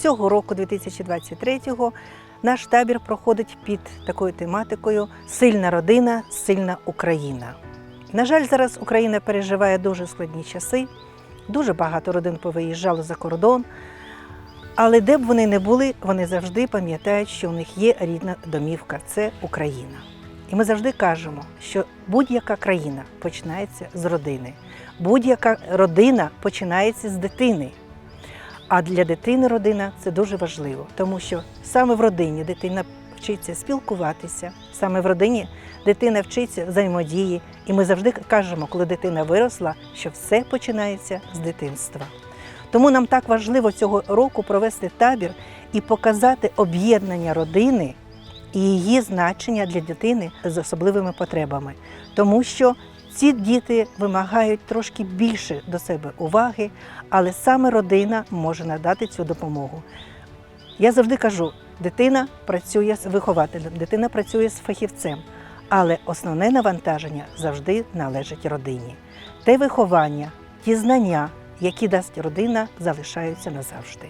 цього року, 2023-го, наш табір проходить під такою тематикою Сильна родина, сильна Україна. На жаль, зараз Україна переживає дуже складні часи. Дуже багато родин повиїжджало за кордон. Але де б вони не були, вони завжди пам'ятають, що у них є рідна домівка це Україна. І ми завжди кажемо, що будь-яка країна починається з родини, будь-яка родина починається з дитини. А для дитини родина це дуже важливо, тому що саме в родині дитина вчиться спілкуватися, саме в родині дитина вчиться взаємодії. І ми завжди кажемо, коли дитина виросла, що все починається з дитинства. Тому нам так важливо цього року провести табір і показати об'єднання родини і її значення для дитини з особливими потребами, тому що ці діти вимагають трошки більше до себе уваги, але саме родина може надати цю допомогу. Я завжди кажу, дитина працює з вихователем, дитина працює з фахівцем, але основне навантаження завжди належить родині. Те виховання, ті знання, які дасть родина, залишаються назавжди.